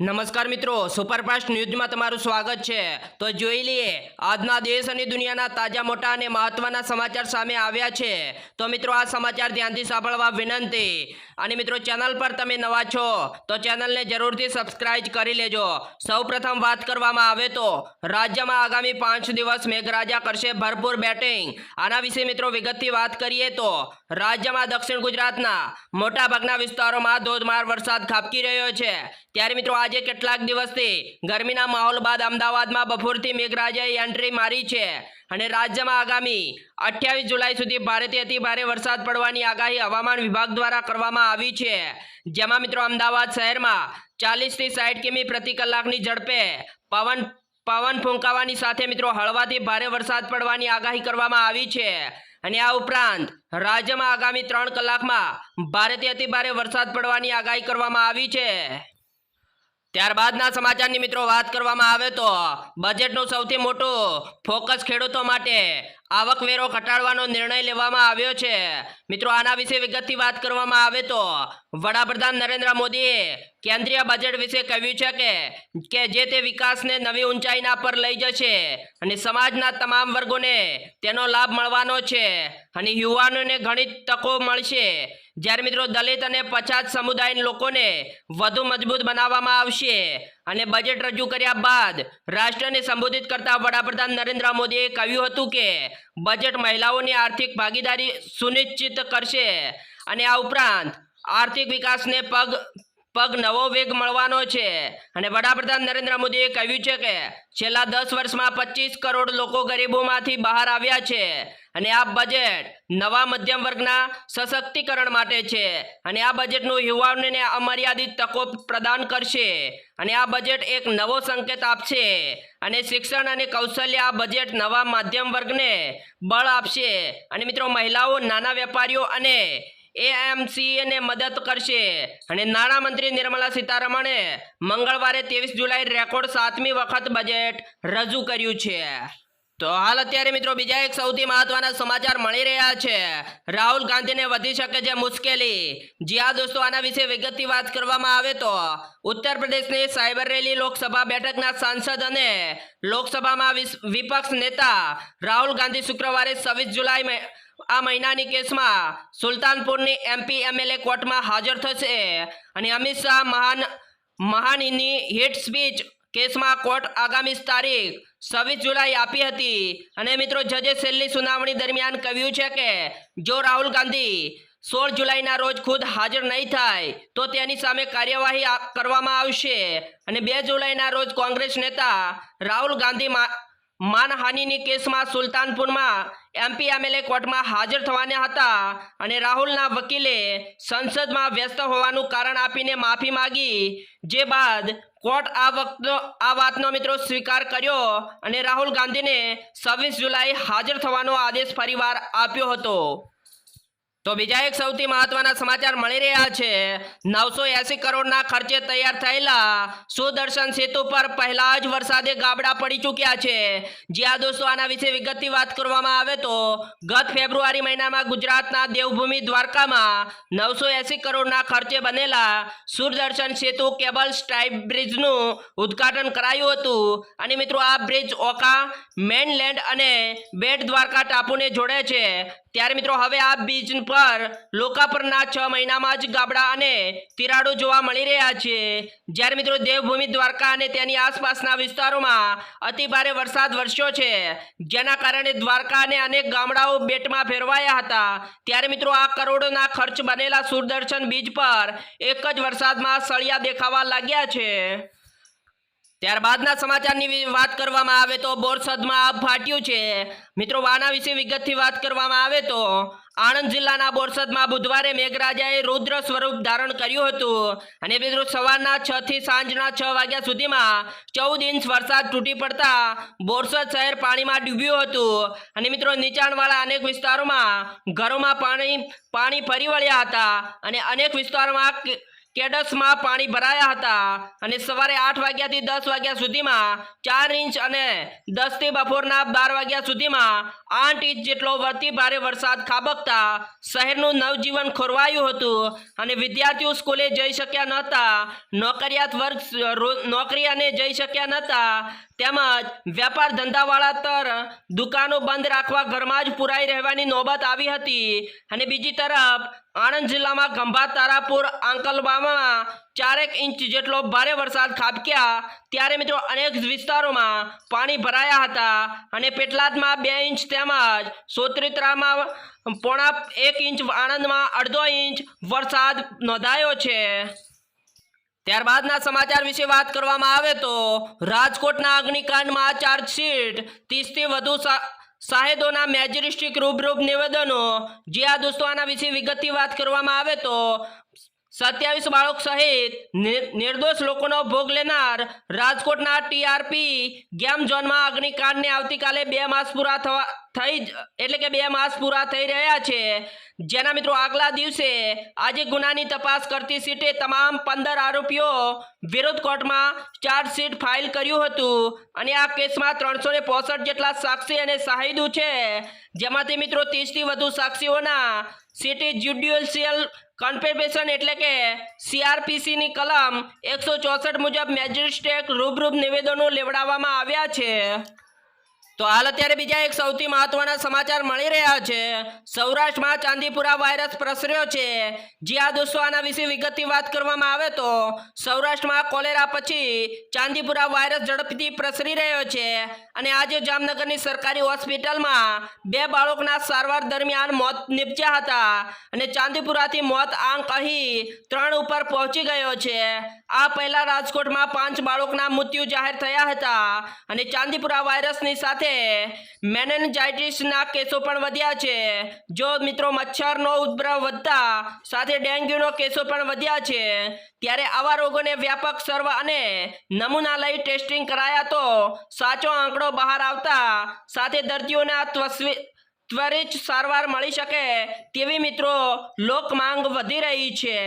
નમસ્કાર મિત્રો, સુપરફાસ્ટ ન્યૂઝમાં તમારું સ્વાગત છે. તો જોઈ લઈએ, આજના દેશ અને દુનિયાના તાજા, મોટા અને મહત્વના સમાચાર સામે આવ્યા છે. તો મિત્રો, આ સમાચાર ધ્યાનથી સાંભળવા વિનંતી. અને મિત્રો, ચેનલ પર તમે નવા છો, તો ચેનલને જરૂરથી સબસ્ક્રાઇબ કરી લેજો. સૌપ્રથમ વાત કરવામાં આવે તો, રાજ્યમાં આગામી પાંચ દિવસ મેઘરાજા કરશે ભરપૂર બેટિંગ. આના વિશે મિત્રો, વિગતથી વાત કરીએ તો, રાજ્યમાં દક્ષિણ ગુજરાતના મોટાભાગના વિસ્તારોમાં ધોધમાર વરસાદ ખાબકી રહ્યો છે. ત્યારે મિત્રો આજે કેટલાક દિવસથી ગરમીના માહોલ બાદ અમદાવાદમાં બપોરથી મેઘરાજાએ એન્ટ્રી મારી છે અને રાજ્યમાં આગામી અઠ્યાવીસ જુલાઈ સુધી ભારેથી અતિ ભારે વરસાદ પડવાની આગાહી હવામાન વિભાગ દ્વારા કરવામાં આવી છે. જેમાં મિત્રો અમદાવાદ શહેરમાં ચાલીસથી સાઠ કિમી પ્રતિ કલાકની ઝડપે પવન પવન ફૂંકાવાની સાથે મિત્રો હળવાથી ભારે વરસાદ પડવાની આગાહી કરવામાં આવી છે. અને આ ઉપરાંત રાજ્યમાં આગામી ત્રણ કલાકમાં ભારેથી અતિ ભારે વરસાદ પડવાની આગાહી કરવામાં આવી છે. ત્યારબાદના સમાચારની મિત્રો વાત કરવામાં આવે તો બજેટનું સૌથી મોટું ફોકસ ખેડૂતો માટે આવકવેરો ઘટાડવાનો નિર્ણય લેવામાં આવ્યો છે. મિત્રો, આના વિશે વિગતથી વાત કરવામાં આવે તો વડાપ્રધાન નરેન્દ્ર મોદીએ કેન્દ્રીય બજેટ વિશે કહ્યું છે કે કે જે તે વિકાસને નવી ઊંચાઈના પર લઈ જશે અને સમાજના તમામ વર્ગોને તેનો લાભ મળવાનો છે અને યુવાનોને ઘણી તકો મળશે. જ્યારે મિત્રો, દલિત અને પછાત સમુદાયના લોકોને વધુ મજબૂત બનાવવામાં આવશે. અને બજેટ રજૂ કર્યા બાદ રાષ્ટ્રને સંબોધિત કરતા વડાપ્રધાન નરેન્દ્ર મોદીએ કહ્યું હતું કે બજેટ મહિલાઓની આર્થિક ભાગીદારી સુનિશ્ચિત કરશે અને આ ઉપરાંત આર્થિક વિકાસને પગ પગ નવો વેગ મળવાનો છે. અને વડાપ્રધાન નરેન્દ્ર મોદીએ કહ્યું છે કે છેલ્લા દસ વર્ષમાં પચીસ કરોડ લોકો ગરીબોમાંથી બહાર આવ્યા છે. અને આ બજેટ નવા મધ્યમ વર્ગના સશક્તિકરણ માટે છે. અને આ બજેટનું યુવાનોને અમર્યાદિત તકો પ્રદાન કરશે. અને આ બજેટ એક નવો સંકેત આપશે. અને શિક્ષણ અને કૌશલ્ય આ બજેટ નવા મધ્યમ વર્ગને બળ આપશે. અને મિત્રો, મહિલાઓ, નાના વેપારીઓ અને એએમસીએને મદદ કરશે. અને નાણામંત્રી નિર્મલા સીતારમણે મંગળવારે ત્રેવીસ જુલાઈ રેકોર્ડ સાતમી વખત બજેટ રજૂ કર્યું છે. તો હાલ અત્યારે મિત્રો બીજા એક સૌથી મહત્વના સમાચાર મળી રહ્યા છે. રાહુલ ગાંધીને વધી શકે છે મુશ્કેલી. જ્યાં દોસ્તો, આના વિશે વિગતથી વાત કરવામાં આવે તો ઉત્તર પ્રદેશની સાયબર રેલી, લોકસભા બેઠકના સાંસદ અને લોકસભામાં વિપક્ષ નેતા રાહુલ ગાંધી શુક્રવારે છવ્વીસ જુલાઈ આ મહિનાની કેસમાં સુલતાનપુરની એમપી એમએલએ કોર્ટમાં હાજર થશે. અને અમિત શાહ મહાન, મહાનની હિટ સ્પીચ કેસમાં કોર્ટ આગામી તારીખ છવ્વીસ જુલાઈ આપી હતી. અને મિત્રો જજે છેલ્લી સુનાવણી દરમિયાન કહ્યું છે કે, જો રાહુલ ગાંધી સોળ જુલાઈના રોજ ખુદ હાજર નહીં થાય, તો તેની સામે કાર્યવાહી કરવામાં આવશે. અને બે જુલાઈના રોજ કોંગ્રેસ નેતા રાહુલ ગાંધી માનહાનિની કેસમાં સુલતાનપુરમાં એમપી એમએલએ કોર્ટમાં હાજર થવાના હતા અને રાહુલના વકીલે સંસદમાં વ્યસ્ત હોવાનું કારણ આપીને માફી માંગી. જે બાદ કોર્ટ આ વખતનો આ વાતનો મિત્રો સ્વીકાર કર્યો અને રાહુલ ગાંધીને છવ્વીસ જુલાઈ હાજર થવાનો આદેશ ફરીવાર આપ્યો હતો. તો બીજા એક સૌથી મહત્વના સમાચાર મળી રહ્યા છે. નવસો એસી કરોડના ખર્ચે તૈયાર થયેલા સુદર્શન સેતુ પર પહેલા જ વરસાદે ગાબડા પડી ચૂક્યા છે. જ્યાં દોસ્તો આના વિશે વિગતથી વાત કરવામાં આવે તો ગત ફેબ્રુઆરી મહિનામાં ગુજરાતના દેવભૂમિ દ્વારકામાં નવસો એસી કરોડના ખર્ચે બનેલા સુદર્શન સેતુ કેબલ સ્ટાઇપ બ્રિજનું ઉદ્ઘાટન કરાયું હતું. અને મિત્રો આ બ્રિજ ઓકા, મેઇનલેન્ડ અને બેટ દ્વારકા ટાપુને જોડે છે. ત્યારે મિત્રો હવે આ બીચ પર લોકાર્પણના છ મહિનામાં જ ગાબડા અને તિરાડો જોવા મળી રહ્યા છે. જ્યારે મિત્રો દેવભૂમિ દ્વારકા અને તેની આસપાસના વિસ્તારોમાં અતિભારે વરસાદ વરસ્યો છે. જેના કારણે દ્વારકા અને અનેક ગામડાઓ બેટમાં ફેરવાયા હતા. ત્યારે મિત્રો આ કરોડોના ખર્ચ બનેલા સુદર્શન બીજ પર એક જ વરસાદમાં સળિયા દેખાવા લાગ્યા છે. ત્યારબાદના સમાચારની વાત કરવામાં આવે તો બોરસદમાં આગ ફાટ્યું છે. મિત્રો આના વિશે વિગતથી વાત કરવામાં આવે તો આણંદ જિલ્લાના બોરસદમાં બુધવારે મેઘરાજાએ રુદ્ર સ્વરૂપ ધારણ કર્યું હતું અને મિત્રો સવારના છ થી સાંજના છ વાગ્યા સુધીમાં ચૌદ ઇંચ વરસાદ તૂટી પડતા બોરસદ શહેર પાણીમાં ડૂબ્યું હતું. અને મિત્રો, નીચાણવાળા અનેક વિસ્તારોમાં ઘરોમાં પાણી પાણી ફરી વળ્યા હતા અને અનેક વિસ્તારોમાં કેડસમાં પાણી ભરાયા હતા અને સવારે આઠ વાગ્યાથી દસ વાગ્યા સુધીમાં ચાર ઇંચ અને દસથી બપોરના બાર વાગ્યા સુધીમાં આઠ ઇંચ જેટલો અતિ ભારે વરસાદ ખાબકતા શહેરનું નવજીવન ખોરવાયું હતું અને વિદ્યાર્થીઓ સ્કૂલે જઈ શક્યા નહોતા, નોકરિયાત વર્ગ નોકરી અને જઈ શક્યા નહોતા, તેમજ વેપાર ધંધાવાળા તર દુકાનો બંધ રાખવા ઘરમાં જ પુરાઈ રહેવાની નોબત આવી હતી અને બીજી તરફ આણંદ જિલ્લામાં ખંભાત તારાપુર આંકલબામાં ચારેક ઇંચ જેટલો ભારે વરસાદ ખાબક્યા. ત્યારે મિત્રો અનેક વિસ્તારોમાં પાણી ભરાયા હતા અને પેટલાદમાં બે ઇંચ તેમજ સોત્રિત્રામાં પોણા એક ઇંચ, આણંદમાં અડધો ઇંચ વરસાદ નોંધાયો છે. ત્યારબાદના સમાચાર વિશે વાત કરવામાં આવે તો રાજકોટના અગ્નિકાંડમાં ચાર્જશીટ ત્રીસથી વધુ સાહેદોના મેજિસ્ટ્રિક રૂબરૂપ નિવેદનો. જે આ દોસ્તો, આના વિશે વિગતથી વાત કરવામાં આવે તો, સત્યાવીસ બાળક સહિત નિર્દોષ લોકોનો ભોગ લેનાર રાજકોટના ટીઆરપી ગેમ ઝોનમાં અગ્નિકાંડને આવતીકાલે બે માસ પૂરા થવા, થઈ એટલે કે બે માસ પૂરા થઈ રહ્યા છે. જેના મિત્રો આગલા દિવસે આજે ગુનાની તપાસ કરતી સીટે તમામ પંદર આરોપીઓ વિરોધ કોર્ટમાં ચાર્જશીટ ફાઇલ કર્યું હતું. અને આ કેસમાં ત્રણસો ને પોસઠ જેટલા સાક્ષી અને શાહિદો છે. જેમાંથી મિત્રો ત્રીસથી વધુ સાક્ષીઓના સિટી જ્યુડિશિયલ કન્ફેબેશન એટલે કે સીઆરપીસીની કલમ એકસો ચોસઠ મુજબ મેજિસ્ટ્રેટ રૂબરૂપ નિવેદનો લેવડાવવામાં આવ્યા છે. તો હાલ અત્યારે બીજા એક સૌથી મહત્વના સમાચાર મળી રહ્યા છે. સૌરાષ્ટ્રમાં ચાંદીપુરા વાયરસ પ્રસર્યો છે. જે આ દોસ્તો, આના વિશે વિગતની વાત કરવામાં આવે તો સૌરાષ્ટ્રમાં કોલેરા પછી ચાંદીપુરા વાયરસ ઝડપથી પ્રસરી રહ્યો છે અને આજે જામનગરની સરકારી હોસ્પિટલમાં બે બાળકના સારવાર દરમિયાન મોત નીપજ્યા હતા અને ચાંદીપુરાથી મોત આંક અહીં ત્રણ ઉપર પહોંચી ગયો છે. આ પહેલા રાજકોટમાં પાંચ બાળકના મૃત્યુ જાહેર થયા હતા અને ચાંદીપુરા વાયરસની સાથે મેનેન્જાઇટિસના કેસો પણ વધ્યા છે. જો મિત્રો મચ્છરનો ઉદ્ભવ વધતા સાથે ડેન્ગ્યુનો કેસો પણ વધ્યા છે, ત્યારે આવા રોગોને વ્યાપક સર્વ અને નમૂના લઈ ટેસ્ટિંગ કરાયા તો સાચો આંકડો બહાર આવતા સાથે દર્દીઓના આ ત્વસ્વી, ત્વરિત સારવાર મળી શકે તેવી મિત્રો લોક માંગ વધી રહી છે.